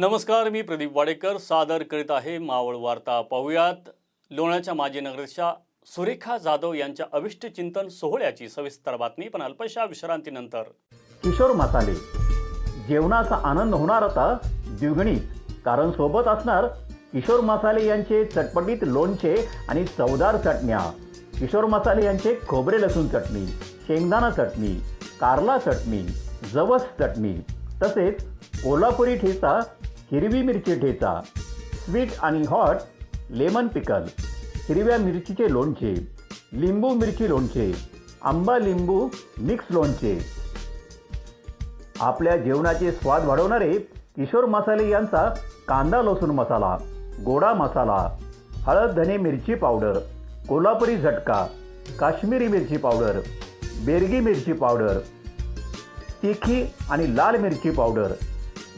नमस्कार मी प्रदीप वाडेकर. सादर करीत आहे मावळ वार्ता. पाहुयात लोणाच्या माजी नगरच्या सुरेखा जाधव यांच्या अविष्ट चिंतन सोहळ्याची सविस्तर बातमी. पण अल्पशा विश्रांतीनंतर. किशोर मसाले जेवणाचा आनंद होणार आता द्विगणी कारण सोबत असणार किशोर मसाले यांचे चटपटीत लोणचे आणि चवदार चटण्या. किशोर मसाले यांचे खोबरे लसूण चटणी शेंगदाणा चटणी कारला चटणी जवस चटणी. तसेच कोल्हापुरी ठेचा हिरवी मिरची ठेचा स्वीट आणि हॉट लेमन पिकल हिरव्या मिरचीचे लोणचे लिंबू मिरची लोणचे आंबा लिंबू मिक्स लोणचे. आपल्या जेवणाचे स्वाद वाढवणारे किशोर मसाले यांचा कांदा लसूण मसाला गोडा मसाला हळद धने मिरची पावडर कोल्हापुरी झटका काश्मीरी मिरची पावडर बेरगी मिरची पावडर तिखी आणि लाल मिरची पावडर.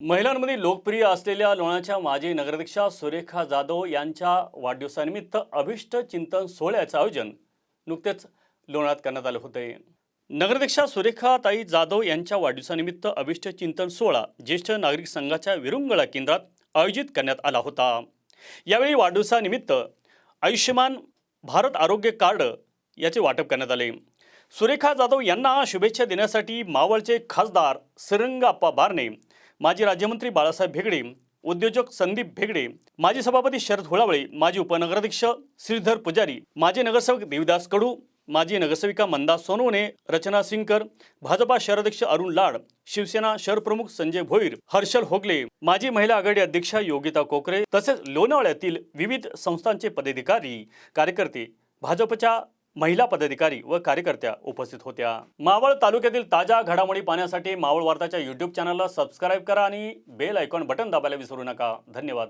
महिलांमध्ये लोकप्रिय असलेल्या लोणाच्या माजी नगराध्यक्षा सुरेखा जाधव यांच्या वाढदिवसानिमित्त अभिष्ट चिंतन सोहळ्याचं आयोजन नुकतेच लोणात करण्यात आलं होते. नगराध्यक्षा सुरेखा ताई जाधव यांच्या वाढदिवसानिमित्त अभिष्ट चिंतन सोहळा ज्येष्ठ नागरिक संघाच्या विरुंगळा केंद्रात आयोजित करण्यात आला होता. यावेळी वाढदिवसानिमित्त आयुष्यमान भारत आरोग्य कार्ड याचे वाटप करण्यात आले. सुरेखा जाधव यांना शुभेच्छा देण्यासाठी मावळचे खासदार सिरंगाप्पा बारणे माजी राज्यमंत्री बाळासाहेब भेगडे उद्योजक संदीप भेगडे माजी सभापती शरद होळावळे माजी उपनगराध्यक्ष श्रीधर पुजारी माजी नगरसेवक देवीदास कडू माजी नगरसेविका मंदा सोनवणे रचना सिंगकर भाजपा शहराध्यक्ष अरुण लाड शिवसेना शहरप्रमुख संजय भोईर हर्षल होगले माजी महिला आघाडी अध्यक्षा योगिता कोकरे तसेच लोणावळ्यातील विविध संस्थांचे पदाधिकारी कार्यकर्ते भाजपच्या महिला पदाधिकारी व कार्यकर्त्या उपस्थित होत्या. मावळ तालुक्यातील ताज्या घडामोडी पाहण्यासाठी मावळ वार्ताच्या यूट्यूब चॅनलला सबस्क्राईब करा आणि बेल आयकॉन बटन दाबायला विसरू नका. धन्यवाद.